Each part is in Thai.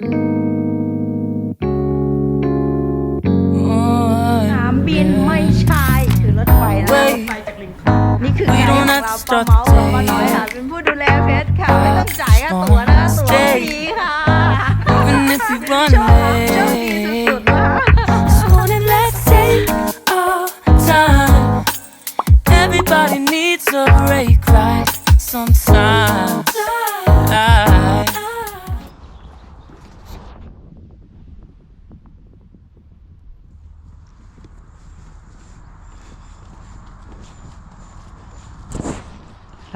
สนามบินไม่ใช่คือรถไฟนะ Wait รถไฟจากลิงคอน์นี่คือไง We ของ don't เรา have to ป้า start เมาส์ today ป้าน้อยค่ะเป็นผู้ดูแลเพชรค่ะ ไม่ต้องจ่ายค่าตั๋วนะคะตั๋วฟรีค่ะ Even if you run โชคโชคดี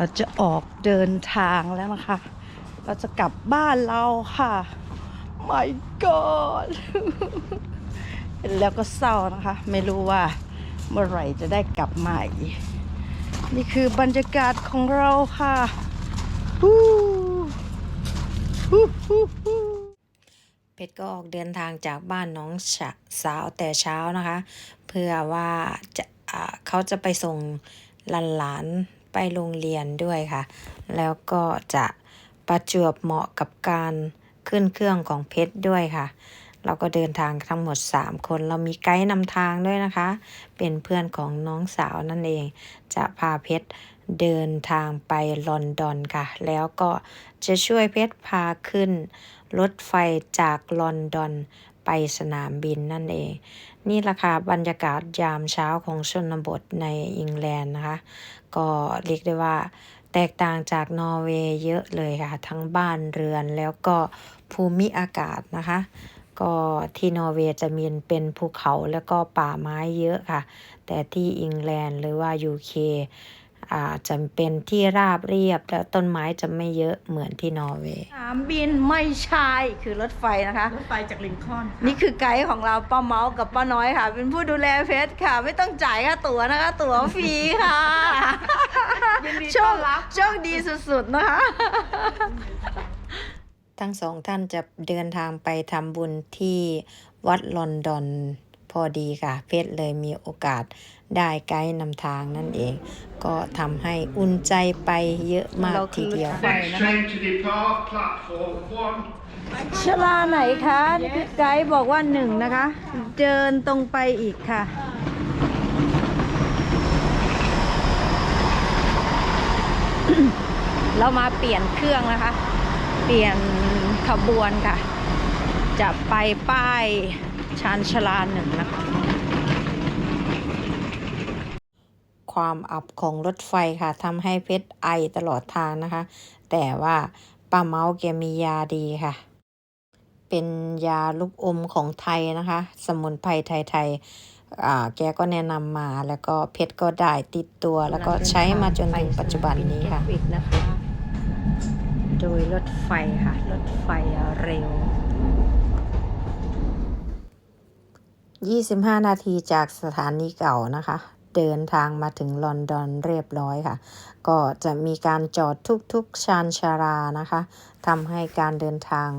เราจะออกเดินทางแล้วนะคะ เราจะกลับบ้านเราค่ะ my god เห็นแล้วก็เศร้านะคะ ไม่รู้ว่าเมื่อไหร่จะได้กลับมาอีก นี่คือบรรยากาศของเราค่ะฮู้ฮู้ฮู้ฮู้เพชรก็ออกเดินทางจากบ้านน้องสาวแต่เช้านะคะ เพื่อว่าจะเขาจะไปส่งหลาน ไปโรงเรียนด้วยค่ะ แล้วก็จะประจวบเหมาะกับการขึ้นเครื่องของเพชรด้วยค่ะ เราก็เดินทางทั้งหมด 3 คน เรามีไกด์นำทางด้วยนะคะ เป็นเพื่อนของน้องสาวนั่นเอง จะพาเพชรเดินทางไปลอนดอนค่ะ แล้วก็จะช่วยเพชรพาขึ้นรถไฟจากลอนดอน ไปสนามบินนั่นเอง นี่ราคาบรรยากาศยามเช้าของชนบทในอังกฤษนะคะ ก็เรียกได้ว่าแตกต่างจากนอร์เวย์เยอะเลยค่ะ ทั้งบ้านเรือนแล้วก็ภูมิอากาศนะคะ ก็ที่นอร์เวย์จะมีเป็นภูเขาแล้วก็ป่าไม้เยอะค่ะ แต่ที่อังกฤษหรือว่า UK อ่า จะเป็นที่ราบเรียบแล้วต้นไม้จะไม่เยอะเหมือนที่นอร์เวย์สนามบินไม่ใช่คือรถไฟนะคะ รถไฟจากลิงคอน์ค่ะนี่คือไกด์ของเราป้าเมาส์กับป้าน้อยค่ะ เป็นผู้ดูแลเพชรค่ะ ไม่ต้องจ่ายค่าตั๋วนะคะ ตั๋วฟรีค่ะยินดีโชต้อคนรับโชคดีสุดๆนะคะ ทั้งสองท่านจะเดินทางไปทำบุญที่วัดลอนดอน พอดีค่ะ เพชรเลยมีโอกาสได้ไกด์นำทางนั่นเอง ก็ทำให้อุ่นใจไปเยอะมากทีเดียว Next train to depart, platform one. ชลาไหนคะพี่ไกด์บอกว่าหนึ่งนะคะ เดินตรงไปอีกค่ะเรามาเปลี่ยนเครื่องนะคะ เปลี่ยนขบวนค่ะ จะไปป้าย ชานชลาหนึ่งนะคะ ความอับของรถไฟค่ะทำให้เพชรไอตลอดทางนะคะ แต่ว่าป้าเมาส์แกมียาดีค่ะ เป็นยาลูกอมของไทยนะคะ สมุนไพรไทยๆอ่าแกก็แนะนำมาแล้วก็เพชรก็ได้ติดตัว แล้วก็ใช้มาจนถึงปัจจุบันนี้ค่ะปิดนะคะโดยรถไฟค่ะ รถไฟเร็ว 25 นาทีจากสถานีเก่านะคะ เดินทางมาถึงลอนดอนเรียบร้อยค่ะ ก็จะมีการจอดทุกๆชานชารานะคะทำให้การเดินทาง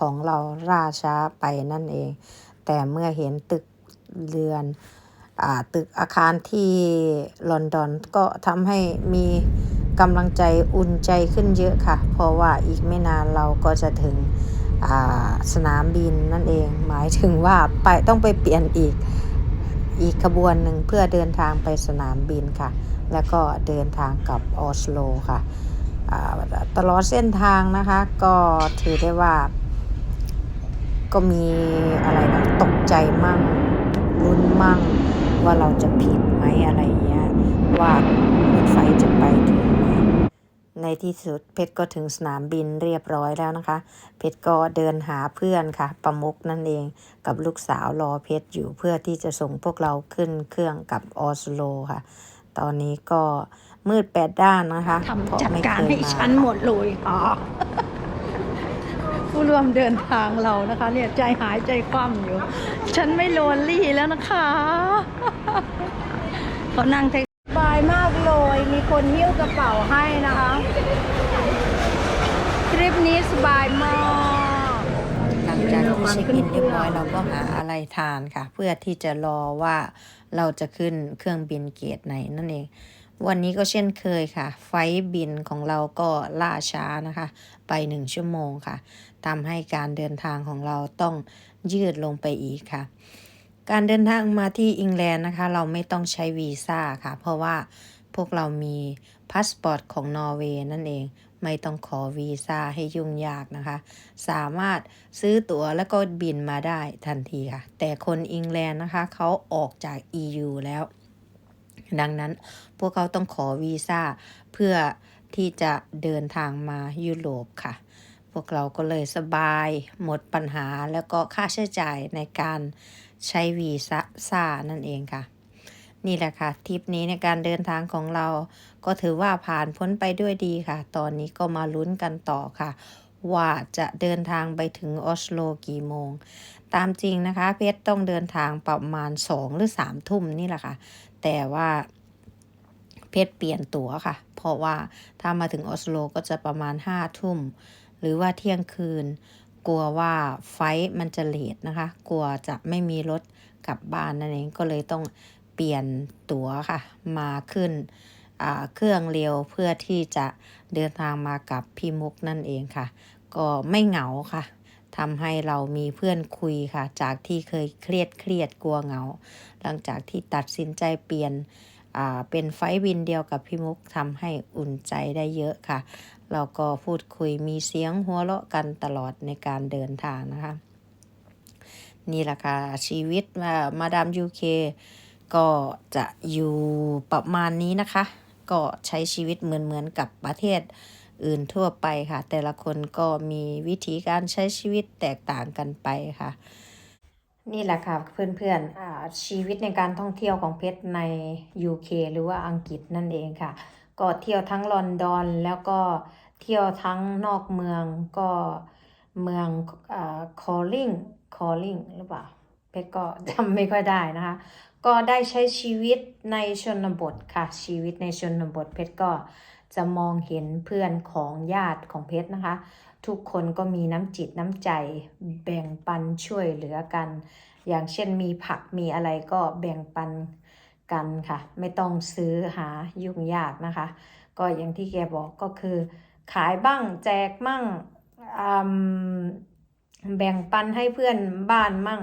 ของเราล่าช้าไปนั่นเอง แต่เมื่อเห็นตึกเรือนอาตึกอาคารที่ลอนดอนก็ทำให้มีกำลังใจอุ่นใจขึ้นเยอะค่ะ เพราะว่าอีกไม่นานเราก็จะถึง สนามบินนั่นเอง หมายถึงว่าไปต้องไปเปลี่ยนอีกอีกขบวนหนึ่งเพื่อเดินทางไปสนามบินค่ะ แล้วก็เดินทางกลับออสโลค่ะตลอดเส้นทางนะคะ ก็ถือได้ว่า ก็มีอะไรนะตกใจมั่งลุ้นมั่ง ว่าเราจะผิดไหมอะไรเงี้ยว่ารถไฟจะไปถึง ในที่สุดเพชรก็ถึงสนามบินเรียบร้อยแล้วนะคะ เพชรก็เดินหาเพื่อนค่ะ ประมุกนั่นเองกับลูกสาวรอเพชรอยู่เพื่อที่จะส่งพวกเราขึ้นเครื่องกับออสโลค่ะ ตอนนี้ก็มืดแปดด้านนะคะเพทำราะจัดไม่การเคยให้มาฉันหมดเลยค่ะผู้ร่วมเดินทางเรานะคะ เนี่ยใจหายใจคว่ำอยู่ ฉันไม่โลนลี่แล้วนะคะเขานั่งแท็กซี่สบายมากเลย มีคนหิ้วกระเป๋าให้นะคะท ริปนี้สบายมาก หลังจากที่เช็คอินเรียบร้อยเราก็หาอะไรทานค่ะ เพื่อที่จะรอว่าเราจะขึ้นเครื่องบินเกตไหนนั่นเอง วันนี้ก็เช่นเคยค่ะ ไฟบินของเราก็ล่าช้านะคะ ไปหนึ่งชั่วโมงค่ะทำให้การเดินทางของเราต้องยืดลงไปอีกค่ะ การเดินทางมาที่อังกฤษนะคะ เราไม่ต้องใช้วีซ่าค่ะ เพราะว่าพวกเรามีพาสปอร์ตของนอร์เวย์นั่นเอง ไม่ต้องขอวีซ่าให้ยุ่งยากนะคะ สามารถซื้อตั๋วแล้วก็บินมาได้ทันทีค่ะ แต่คนอังกฤษนะคะเขาออกจาก EU แล้ว ดังนั้นพวกเขาต้องขอวีซ่าเพื่อที่จะเดินทางมายุโรปค่ะ พวกเราก็เลยสบายหมดปัญหาแล้วก็ค่าใช้จ่ายในการใช้วีซ่านั่นเองค่ะ นี่แหละค่ะทริปนี้ในการเดินทางของเรา ก็ถือว่าผ่านพ้นไปด้วยดีค่ะ ตอนนี้ก็มาลุ้นกันต่อค่ะ ว่าจะเดินทางไปถึงออสโลกี่โมง ตามจริงนะคะ เพชรต้องเดินทางประมาณสองหรือสามทุ่มนี่แหละค่ะ แต่ว่าเพชรเปลี่ยนตั๋วค่ะ เพราะว่าถ้ามาถึงออสโลก็จะประมาณห้าทุ่ม หรือว่าเที่ยงคืน กลัวว่าไฟท์มันจะเลทนะคะ กลัวจะไม่มีรถกลับบ้านนั่นเองก็เลยต้อง ลี่ยนตั๋วค่ะมาขึ้นเครื่องเร็วเพื่อที่จะเดินทางมากับพี่มุกนั่นเองค่ะ ก็ไม่เหงาค่ะทำให้เรามีเพื่อนคุยค่ะ จากที่เคยเครียดเครียดกลัวเหงา หลังจากที่ตัดสินใจเปลี่ยนเป็นไฟล์บินเดียวกับพี่มุกทำให้อุ่นใจได้เยอะค่ะ เราก็พูดคุยมีเสียงหัวเราะกันตลอดในการเดินทางนะคะ นี่แหละค่ะชีวิตมาดามยูเค ก็จะอยู่ประมาณนี้นะคะ ก็ใช้ชีวิตเหมือนเหมือนกับประเทศอื่นทั่วไปค่ะ แต่ละคนก็มีวิธีการใช้ชีวิตแตกต่างกันไปค่ะ นี่แหละค่ะเพื่อนๆอ่าชีวิตในการท่องเที่ยวของเพชรใน UK หรือว่าอังกฤษนั่นเองค่ะ ก็เที่ยวทั้งลอนดอนแล้วก็เที่ยวทั้งนอกเมืองก็เมืองอ่าคอลลิงคอลลิงหรือเปล่าเพชรก็จำไม่ค่อยได้นะคะ ก็ได้ใช้ชีวิตในชนบทค่ะ ชีวิตในชนบทเพชรก็จะมองเห็นเพื่อนของญาติของเพชรนะคะ ทุกคนก็มีน้ำจิตน้ำใจแบ่งปันช่วยเหลือกัน อย่างเช่นมีผักมีอะไรก็แบ่งปันกันค่ะ ไม่ต้องซื้อหายุ่งยากนะคะ ก็อย่างที่แกบอกก็คือ ขายบ้างแจกมั่งแบ่งปันให้เพื่อนบ้านมั่ง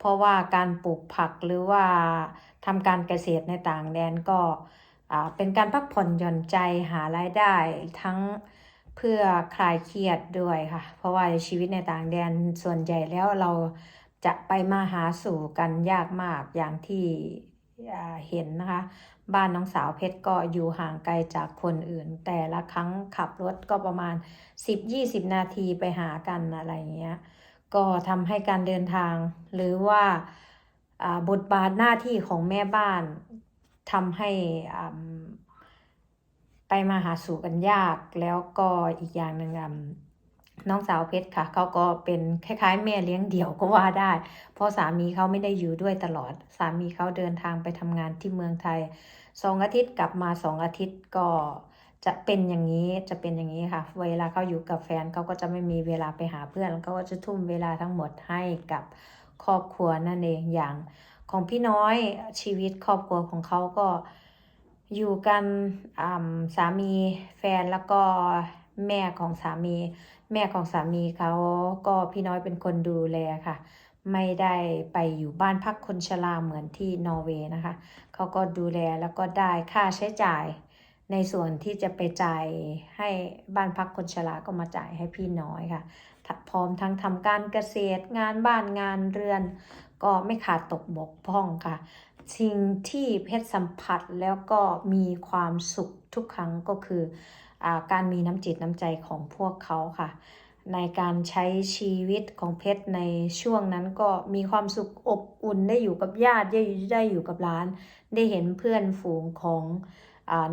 เพราะว่าการปลูกผักหรือว่าทำการเกษตรในต่างแดนก็เป็นการพักผ่อนหย่อนใจหารายได้ทั้งเพื่อคลายเครียดด้วยค่ะ เพราะว่าชีวิตในต่างแดนส่วนใหญ่แล้วเราจะไปมาหาสู่กันยากมากอย่างที่เห็นนะคะ บ้านน้องสาวเพชรก็อยู่ห่างไกลจากคนอื่น แต่ละครั้งขับรถก็ประมาณ 10-20 นาทีไปหากันอะไรอย่างเงี้ย ก็ทำให้การเดินทาง หรือว่าบทบาทหน้าที่ของแม่บ้านทำให้ไปมาหาสู่กันยาก แล้วก็อีกอย่างหนึ่งน้องสาวเพชรค่ะเขาก็เป็นคล้ายๆ แม่เลี้ยงเดี่ยวก็ว่าได้ เพราะสามีเขาไม่ได้อยู่ด้วยตลอด สามีเขาเดินทางไปทำงานที่เมืองไทยสองอาทิตย์กลับมาสองอาทิตย์ก็ จะเป็นอย่างนี้จะเป็นอย่างนี้ค่ะ เวลาเขาอยู่กับแฟนเขาก็จะไม่มีเวลาไปหาเพื่อนเขาก็จะทุ่มเวลาทั้งหมดให้กับครอบครัวนั่นเองอย่างของพี่น้อยชีวิตครอบครัวของเขาก็อยู่กันสามีแฟนแล้วก็แม่ของสามี แม่ของสามีเขาก็พี่น้อยเป็นคนดูแลค่ะ ไม่ได้ไปอยู่บ้านพักคนชราเหมือนที่นอร์เวย์นะคะเขาก็ดูแลแล้วก็ได้ค่าใช้จ่าย ในส่วนที่จะไปจ่ายให้บ้านพักคนชราก็มาจ่ายให้พี่น้อยค่ะ พร้อมทั้งทำการเกษตรงานบ้านงานเรือน ก็ไม่ขาดตกบกพร่องค่ะ สิ่งที่เพชรสัมผัสแล้วก็มีความสุขทุกครั้งก็คืออการมีน้ำจิตน้ำใจของพวกเขาค่ะ ในการใช้ชีวิตของเพชรในช่วงนั้นก็มีความสุขอบอุ่นได้อยู่กับญาติได้อยู่กับร้าน ได้เห็นเพื่อนฝูงของ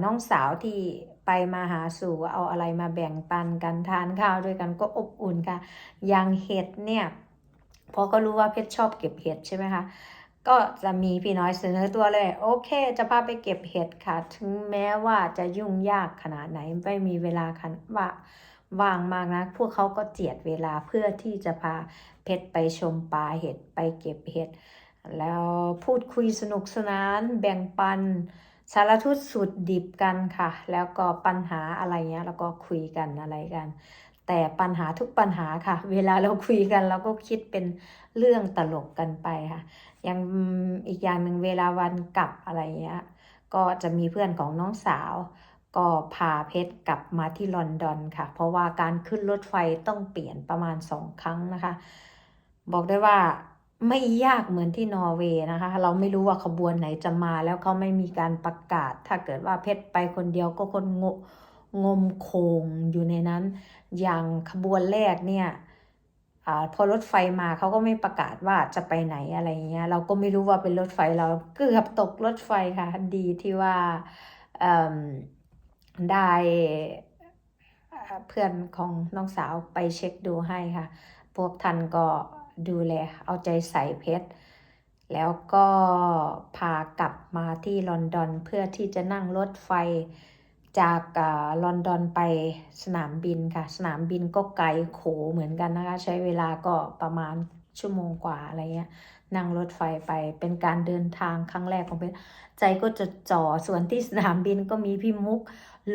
น้องสาวที่ไปมาหาสู่เอาอะไรมาแบ่งปันกันทานข้าวด้วยกันก็อบอุ่นค่ะอย่างเห็ดเนี่ยพราะก็รู้ว่าเพชรชอบเก็บเห็ดใช่ไหมคะก็จะมีพี่น้อยเสนอตัวเลย โอเค จะพาไปเก็บเห็ดค่ะ ถึงแม้ว่าจะยุ่งยากขนาดไหนไม่มีเวลาคันว่าว่างมากนะ พวกเขาก็เจียดเวลาเพื่อที่จะพาเพชรไปชมปลาเห็ดไปเก็บเห็ด แล้วพูดคุยสนุกสนานแบ่งปัน สารทุกสุดดิบกันค่ะ แล้วก็ปัญหาอะไรเงี้ยแล้วก็คุยกันอะไรกัน แต่ปัญหาทุกปัญหาค่ะ เวลาเราคุยกันเราก็คิดเป็นเรื่องตลกกันไปค่ะย่างอีกอย่างหนึ่งเวลาวันกลับอะไรเงี้ย ก็จะมีเพื่อนของน้องสาว ก็พาเพชรกลับมาที่ลอนดอนค่ะ เพราะว่าการขึ้นรถไฟต้องเปลี่ยนประมาณสองครั้งนะคะ บอกได้ว่า ไม่ยากเหมือนที่นอร์เวย์นะคะ เราไม่รู้ว่าขบวนไหนจะมาแล้วเขาไม่มีการประกาศ ถ้าเกิดว่าเพชรไปคนเดียวก็คนงงมโคงอยู่ในนั้น อย่างขบวนแรกเนี่ยอพอรถไฟมาเขาก็ไม่ประกาศว่าจะไปไหนอะไรเงี้ย เราก็ไม่รู้ว่าเป็นรถไฟเราเกือบตกรถไฟค่ะดีที่ว่าได้เอ่อเพื่อนของน้องสาวไปเช็คดูให้ค่ะ พวกท่านก็ ดูแลเอาใจใส่เพชร แล้วก็พากลับมาที่ลอนดอนเพื่อที่จะนั่งรถไฟจากลอนดอนไปสนามบินค่ะ สนามบินก็ไกลโขเหมือนกันนะคะ ใช้เวลาก็ประมาณชั่วโมงกว่าอะไรเงี้ยนั่งรถไฟไปเป็นการเดินทางครั้งแรกของเพชรใจก็จะจ่อส่วนที่สนามบินก็มีพี่มุก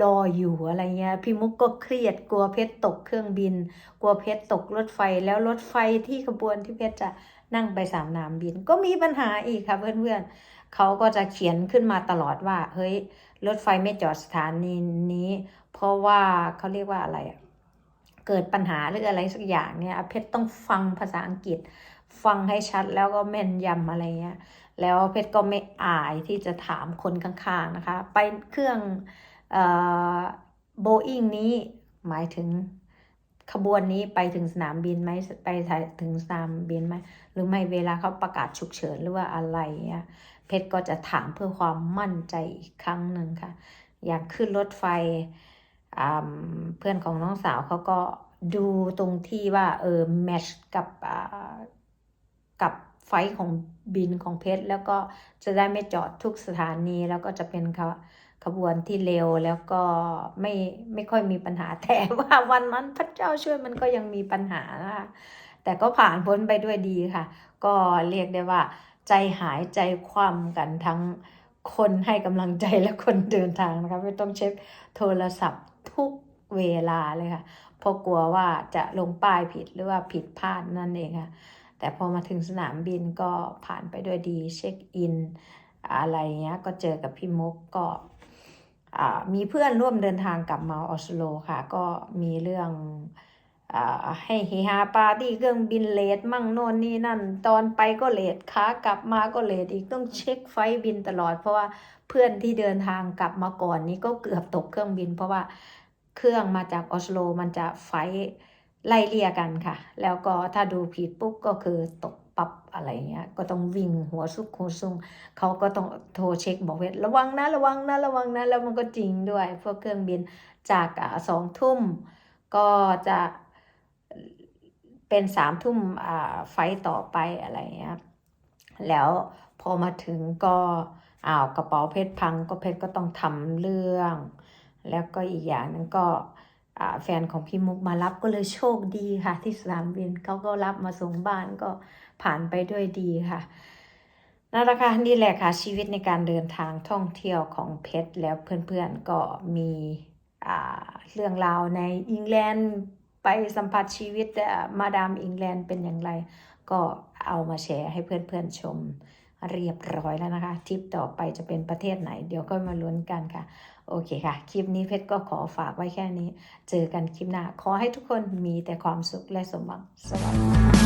รออยู่อะไรเงี้ยพี่มุกก็เครียดกลัวเพชรตกเครื่องบิน กลัวเพชรตกรถไฟแล้วรถไฟที่ขบวนที่เพชรจะนั่งไปสนามบิน ก็มีปัญหาอีกค่ะเพื่อนๆเขาก็จะเขียนขึ้นมาตลอดว่า เฮ้ย รถไฟไม่จอดสถานีนี้ เพราะว่าเขาเรียกว่าอะไรอะเกิดปัญหาหรืออะไรสักอย่างเนี่ยเพชรต้องฟังภาษาอังกฤษ ฟังให้ชัดแล้วก็แม่นยำอะไรเงี้ยแล้วเพชรก็ไม่อายที่จะถามคนข้างๆนะคะ ไปเครื่อง โบอิงนี้หมายถึงขบวนนี้ไปถึงสนามบินไหมไปถึงสนามบินไหมหรือไม่เวลาเขาประกาศฉุกเฉินหรือว่าอะไรเพชรก็จะถามเพื่อความมั่นใจอีกครั้งหนึ่งค่ะ อยากขึ้นรถไฟเพื่อนของน้องสาวเขาก็ดูตรงที่ว่าเออแมชกับกับไฟของบินของเพชรแล้วก็จะได้ไม่จอดทุกสถานีแล้วก็จะเป็นเขบ ขบวนที่เร็วแล้วก็ไม่ไม่ค่อยมีปัญหาแต่ว่าวันนั้นพระเจ้าช่วยมันก็ยังมีปัญหานะคะแต่ก็ผ่านพ้นไปด้วยดีค่ะ ก็เรียกได้ว่า ใจหายใจคว่ำกันทั้งคนให้กำลังใจและคนเดินทางนะคะไม่ต้องเช็คโทรศัพท์ทุกเวลาเลยค่ะเพราะกลัวว่าจะลงป้ายผิดหรือว่าผิดพลาดนั่นเองค่ะ แต่พอมาถึงสนามบินก็ผ่านไปด้วยดีเช็คอิน อะไรเงี้ยก็เจอกับพี่มุกก็ มีเพื่อนร่วมเดินทางกลับมาออสโลค่ะ ก็มีเรื่องอให้เฮฮาปาร์ตี้เครื่องบินเลทมั่งโน่นนี่นั่น ตอนไปก็เลทขากลับมาก็เลทอีกต้องเช็คไฟบินตลอด เพราะว่าเพื่อนที่เดินทางกลับมาก่อนนี้ก็เกือบตกเครื่องบิน เพราะว่าเครื่องมาจากออสโลมันจะไฟไล่เลี่ยกันค่ะ แล้วก็ถ้าดูผิดปุ๊บก็คือตก อะไรเงี้ย ก็ต้องวิ่งหัวซุกหัวซุงเขาก็ต้องโทรเช็คบอกว่าระวังนะระวังนะระวังนะแล้วมันก็จริงด้วย พวกเครื่องบินจากสองทุ่มก็จะเป็นสามทุ่มไฟต่อไปอะไรเงี้ย แล้วพอมาถึงก็อ้าวกระเป๋าเพชรพังก็เพชรก็ต้องทำเรื่อง แล้วก็อีกอย่างหนึงก็ แฟนของพี่มุกมารับก็เลยโชคดีค่ะ ที่สนามบินเขาก็รับมาส่งบ้านก็ผ่านไปด้วยดีค่ะนั่นแหละค่ะนี่แหละค่ะชีวิตในการเดินทางท่องเที่ยวของเพชรแล้วเพื่อนๆก็มีเรื่องราวในอังกฤษไปสัมผัสชีวิตมาดามอังกฤษเป็นอย่างไร ก็เอามาแชร์ให้เพื่อนๆชมเรียบร้อยแล้วนะคะทริปต่อไปจะเป็นประเทศไหน เดี๋ยวก็มาลุ้นกันค่ะ โอเคค่ะ คลิปนี้เพชรก็ขอฝากไว้แค่นี้ เจอกันคลิปหน้า ขอให้ทุกคนมีแต่ความสุขและสมหวังสวัสดี